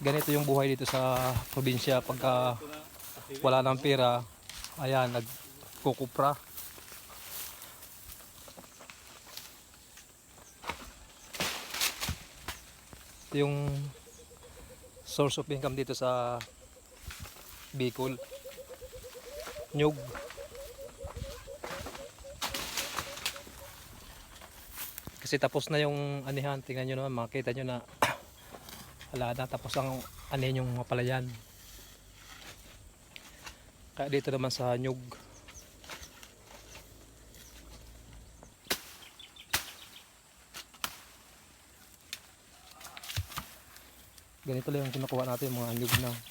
ganito yung buhay dito sa probinsya pagka wala ng pera ayan nagkukupra. Ito yung source of income dito sa Bicol. Nyug. Kasi tapos na yung anihan. Tingnan nyo naman makita nyo na wala na tapos ang anihin yung mga palayan. Kaya dito naman sa nyug. Ganito lang yung kinukuha natin mga nyug na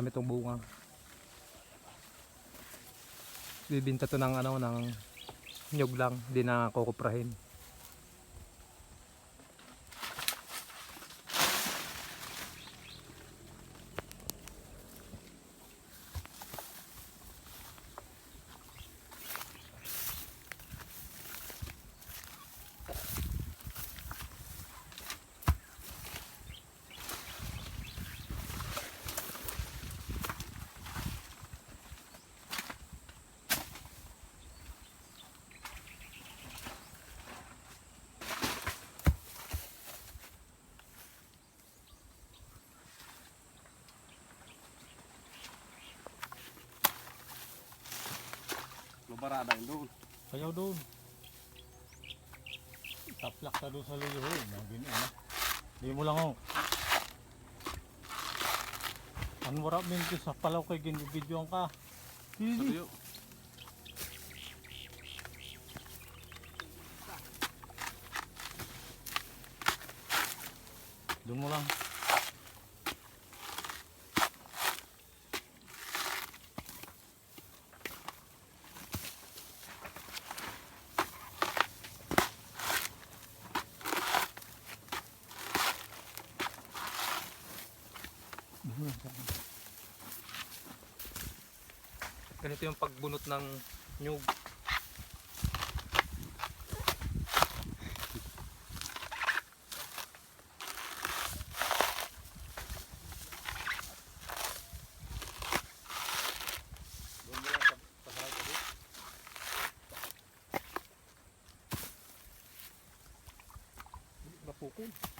marami tong bunga. Bibinta to ng ano ng nyug lang. Di na kukuprahin Lubarada yun doon. Ayaw doon. Taplak ka doon sa luluho. Nagin ano. Di mo lang oh. Ang warap minti sa palaw kay ginibidyoan ka. Sa tuyo. Doon mo lang. Ganito yung pagbunot ng nyug. Doon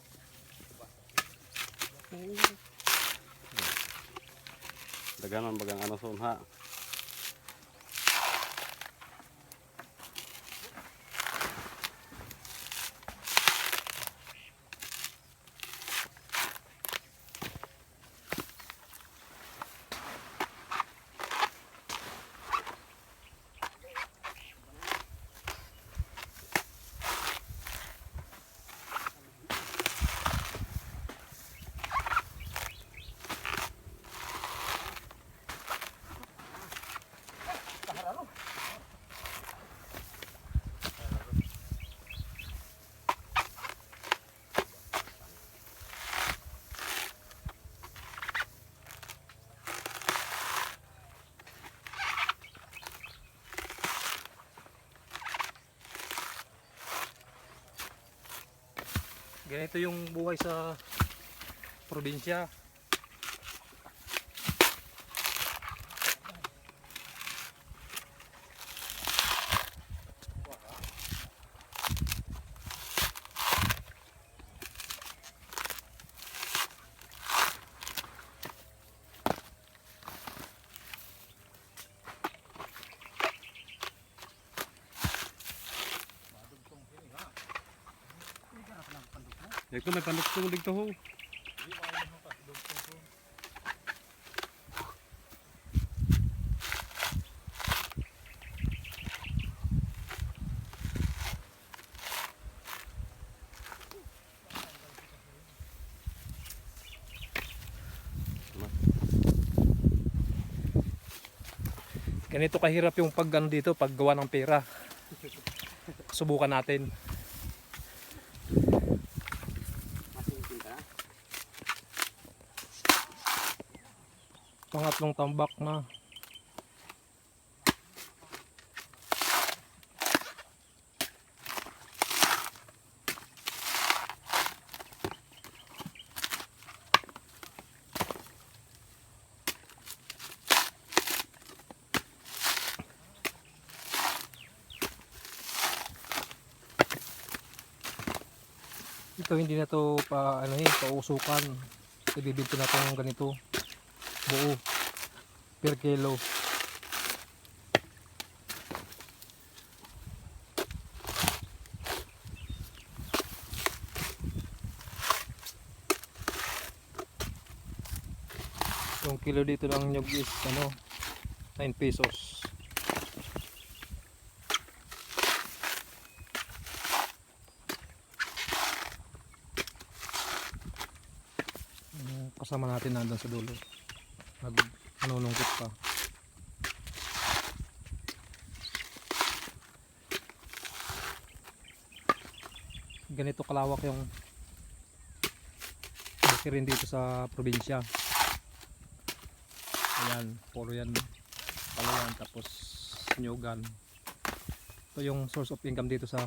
Daganan bagang ano son ha. Ganito yung buhay sa probinsya Ito may panuktong dito ho. Ganito kahirap yung pag ano dito, paggawa ng pera. Subukan natin. Pangatlong tambak na. Ito hindi na to pa ano eh, pausukan. Ibibinto na tong ganito. Buo. Per kilo. Yung kilo dito ng nyug is ano 9 pesos. Kasama natin nandun sa dulo. Nag nanunungkit pa. Ganito kalawak yung rin dito sa probinsya. Ayan, puro yan palayan tapos nyugan. Ito yung source of income dito sa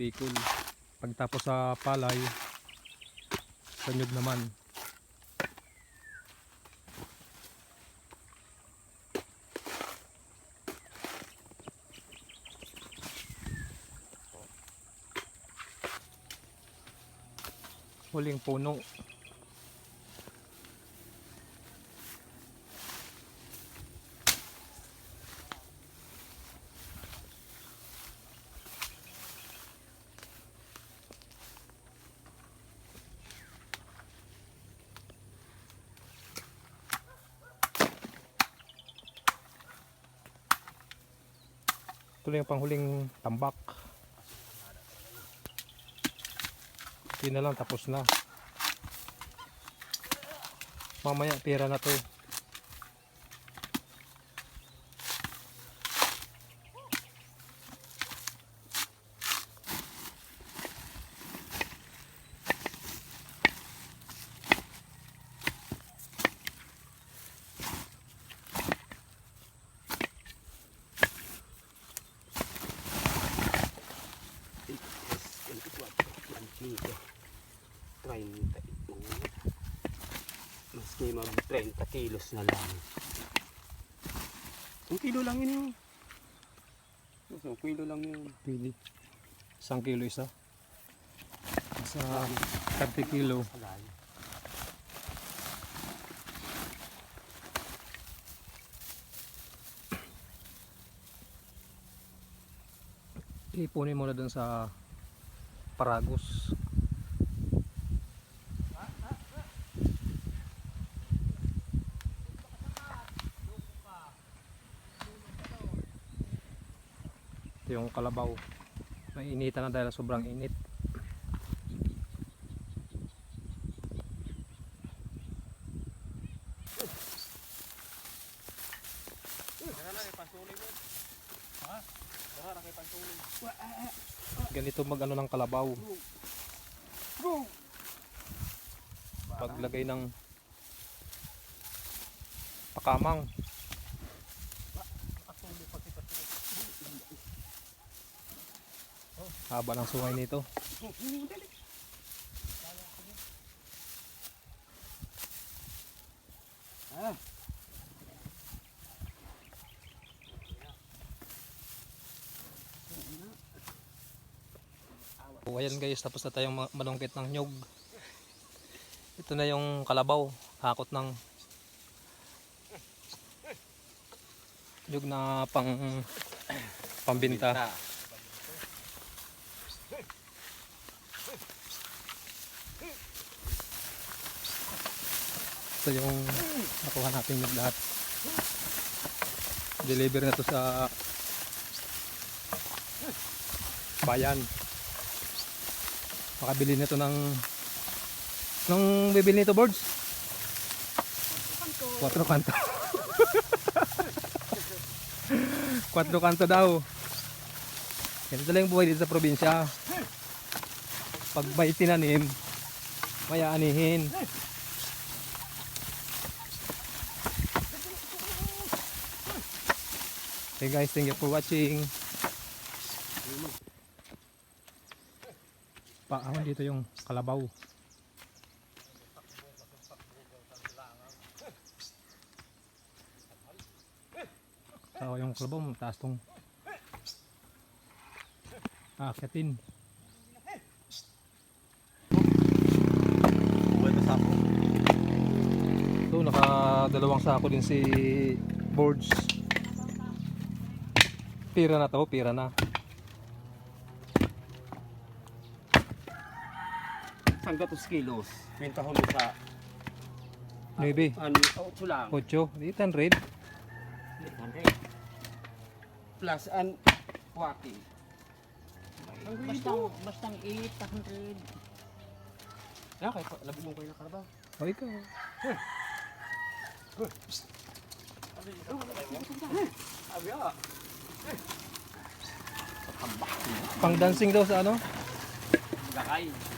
Bicol. Pagtapos sa palay, sa nyug naman. Huling puno. Ito lang yung panghuling tambak. Hindi na lang tapos na. Mamaya pera na to. Maski mag 30 kilos na lang. Ang kilo lang yun. Ang kilo lang yun. Pili. Isang kilo isa. Sa 30 kilo. Ipunin mo na dun sa Paragos. Ito yung kalabaw. Nainitan na dahil sobrang init. Ganito mag ano ng kalabaw. Paglagay ng pakamang. Haba ng sungay nito. O ayan guys, tapos na tayong ma- manungkit ng nyog. Ito na yung kalabaw, hakot ng nyog na pang pambinta. Ito yung nakuha natin yung lahat. Deliver na to sa bayan. Makabili na to ng nung bibili nito boards? Quatro kanto. Quatro kanto daw. Ganito lang yung buhay dito sa probinsya. Pag may tinanim, may aanihin. Okay guys, thank you for watching. Paahon dito yung kalabaw. So yung kalabaw, mataas tong akitin. So nakadalawang sako din si boards. Pira na to, pira na. Sangga to kilos. Pinta ko sa 9, ano, 8 lang. 8, 800. Plus an waki. Bastang, bastang 800. Ya, kaya pa- labi mo kayo na karaba. O ikaw. Abi ah. Pang dancing daw sa ano? Lakay.